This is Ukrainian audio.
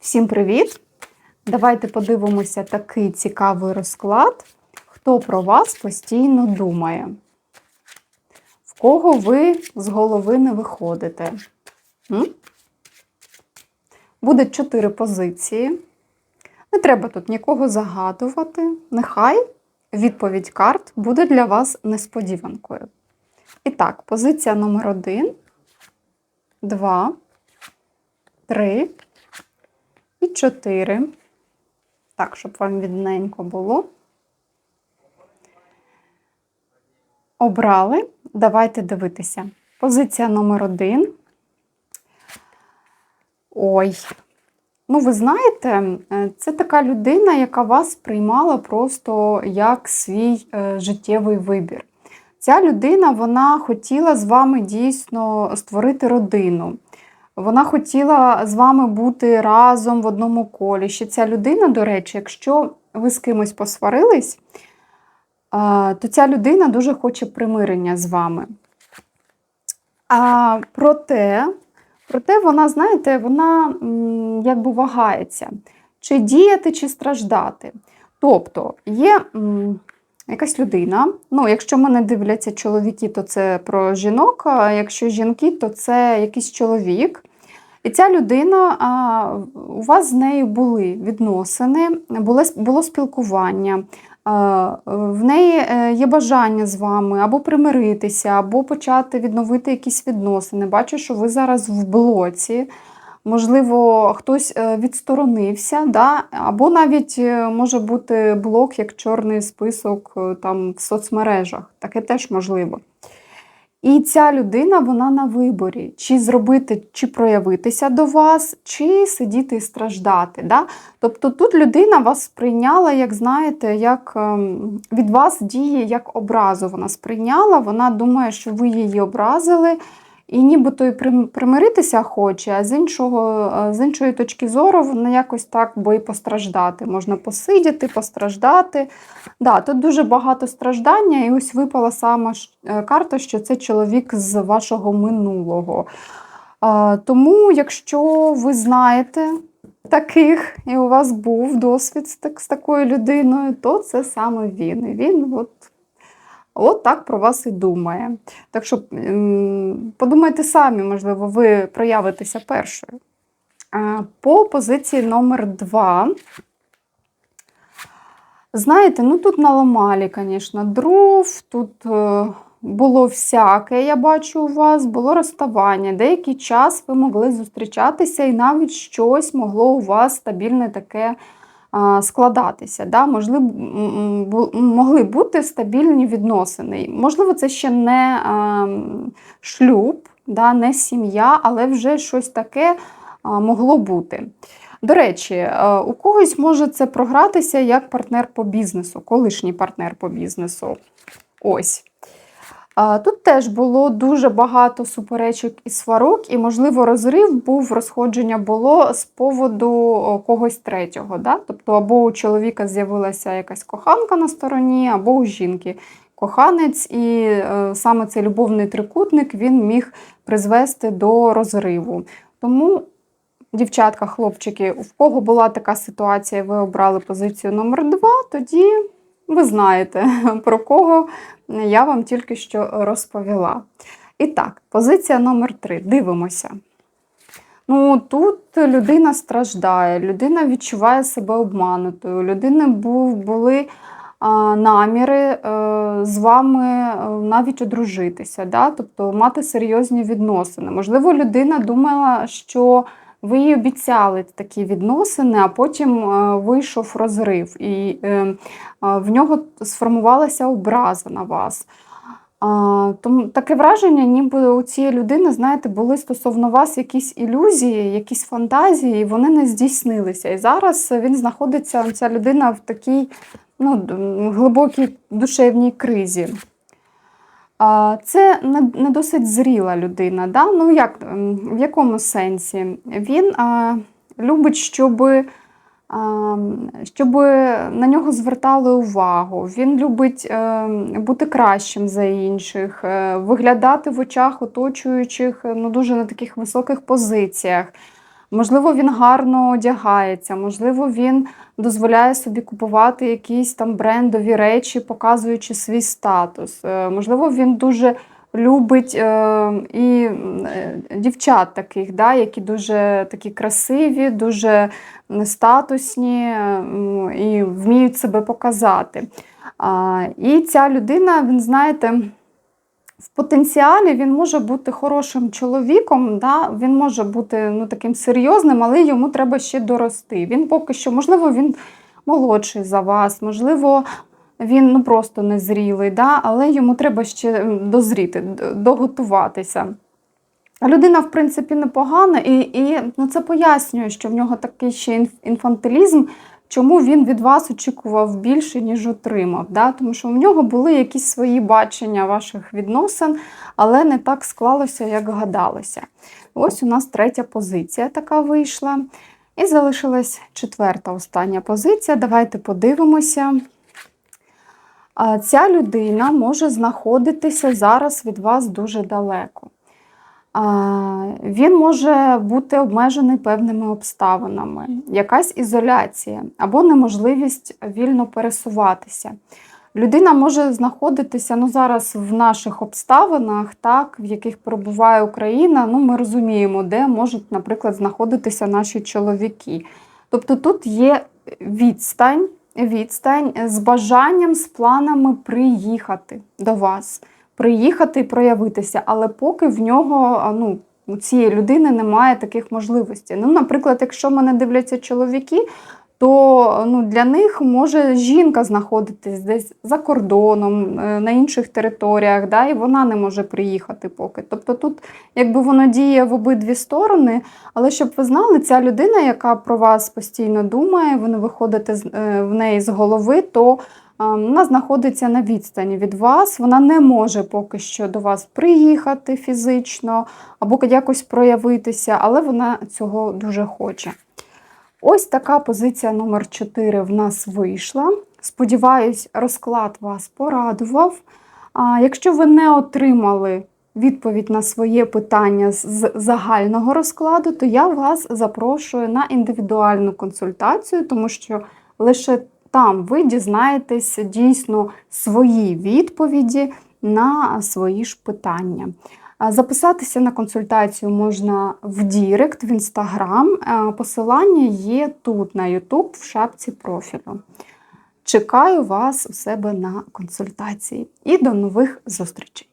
Всім привіт! Давайте подивимося такий цікавий розклад, хто про вас постійно думає, в кого ви з голови не виходите. М? Буде чотири позиції. Не треба тут нікого загадувати. Нехай відповідь карт буде для вас несподіванкою. І так, позиція номер один, два, три і чотири. Так, щоб вам відненько було. Обрали. Давайте дивитися. Позиція номер один. Ой. Ну, ви знаєте, е, це така людина, яка вас приймала просто як свій е, життєвий вибір. Ця людина вона хотіла з вами дійсно створити родину. Вона хотіла з вами бути разом в одному колі. Ще ця людина, до речі, якщо ви з кимось посварились, е, то ця людина дуже хоче примирення з вами. А проте, проте вона, знаєте, вона якби вагається, чи діяти, чи страждати. Тобто є якась людина. Ну, якщо мене дивляться чоловіки, то це про жінок, а якщо жінки, то це якийсь чоловік. І ця людина, а, у вас з нею були відносини, було, було спілкування, в неї е, є бажання з вами або примиритися, або почати відновити якісь відносини. Бачу, що ви зараз в блоці. Можливо, хтось е, відсторонився, да? або навіть е, може бути блок як чорний список е, там в соцмережах. Таке теж можливо. І ця людина вона на виборі, чи зробити, чи проявитися до вас, чи сидіти і страждати. Да? Тобто тут людина вас сприйняла, як знаєте, як ем, від вас діє як образу. Вона сприйняла, вона думає, що ви її образили. І нібито і примиритися хоче, а з іншого, з іншої точки зору, вона якось так бо і постраждати. Можна посидіти, постраждати. Да, Тут дуже багато страждання, і ось випала сама карта, що це чоловік з вашого минулого. Тому, якщо ви знаєте таких, і у вас був досвід з такою людиною, то це саме він. Він от От так про вас і думає. Так що подумайте самі, можливо, ви проявитеся першою. По позиції номер 2 Знаєте, ну тут наламалі, звісно, дров, тут е, було всяке, я бачу у вас, було розставання. Деякий час ви могли зустрічатися, і навіть щось могло у вас стабільне таке складатися. Да? Можливо, могли бути стабільні відносини. Можливо, це ще не шлюб, да? не сім'я, але вже щось таке могло бути. До речі, у когось може це програтися як партнер по бізнесу, колишній партнер по бізнесу. Ось. Тут теж було дуже багато суперечок і сварок, і, можливо, розрив був, розходження було з поводу когось третього. Да? Тобто, або у чоловіка з'явилася якась коханка на стороні, або у жінки коханець, і е, саме цей любовний трикутник він міг призвести до розриву. Тому, дівчатка, хлопчики, в кого була така ситуація, ви обрали позицію номер 2 тоді ви знаєте, про кого я вам тільки що розповіла. І так, позиція номер 3 Дивимося. Ну, Тут людина страждає, людина відчуває себе обманутою, у людини був, були а, наміри а, е, з вами е, навіть одружитися, да? тобто мати серйозні відносини. Можливо, людина думала, що ви їй обіцяли такі відносини, а потім е, вийшов розрив, і е, е, в нього сформувалася образа на вас. Тому таке враження, ніби у цієї людини, знаєте, були стосовно вас якісь ілюзії, якісь фантазії, і вони не здійснилися. І зараз він знаходиться, ця людина в такій ну, глибокій душевній кризі. Це не досить зріла людина. Да? Ну, як, В якому сенсі? Він а, любить, щоб а, щоб на нього звертали увагу. Він любить а, е, бути кращим за інших, е, виглядати в очах оточуючих ну, дуже на таких високих позиціях. Можливо, він гарно одягається, можливо, він дозволяє собі купувати якісь там брендові речі, показуючи свій статус. Е, Можливо, він дуже любить е, і е, дівчат таких, да, які дуже такі красиві, дуже статусні і вміють себе показати. І ця людина, він знаєте, в потенціалі він може бути хорошим чоловіком, да? він може бути ну, таким серйозним, але йому треба ще дорости. Він поки що, можливо, він молодший за вас, можливо, він ну, просто незрілий, да? але йому треба ще дозріти, доготуватися. Людина, в принципі, непогана, і, і ну, це пояснює, що в нього такий ще інф- інфантилізм, чому він від вас очікував більше, ніж отримав. Да? Тому що в нього були якісь свої бачення ваших відносин, але не так склалося, як гадалося. Ось у нас третя позиція така вийшла. І залишилась четверта остання позиція. Давайте подивимося. Ця людина може знаходитися зараз від вас дуже далеко. Він може бути обмежений певними обставинами, якась ізоляція або неможливість вільно пересуватися. Людина може знаходитися ну, зараз в наших обставинах, так, в яких перебуває Україна. Ну, ми розуміємо, де можуть, наприклад, знаходитися наші чоловіки. Тобто тут є відстань, відстань з бажанням, з планами приїхати до вас приїхати і проявитися, але поки в нього ну, у цієї людини немає таких можливостей. Ну, наприклад, якщо мене дивляться чоловіки, то ну, для них може жінка знаходитись десь за кордоном, е, на інших територіях, да, і вона не може приїхати поки. Тобто тут якби воно діє в обидві сторони, але щоб ви знали, ця людина, яка про вас постійно думає, ви не виходите е, в неї з голови, то вона знаходиться на відстані від вас, вона не може поки що до вас приїхати фізично або якось проявитися, але вона цього дуже хоче. Ось така позиція номер 4 в нас вийшла. Сподіваюсь, розклад вас порадував. А якщо ви не отримали відповідь на своє питання з загального розкладу, то я вас запрошую на індивідуальну консультацію, тому що лише там ви дізнаєтесь дійсно свої відповіді на свої ж питання. Записатися на консультацію можна в Дірект, в Інстаграм. Е, Посилання є тут на YouTube в шапці профілю. Чекаю вас у себе на консультації і до нових зустрічей!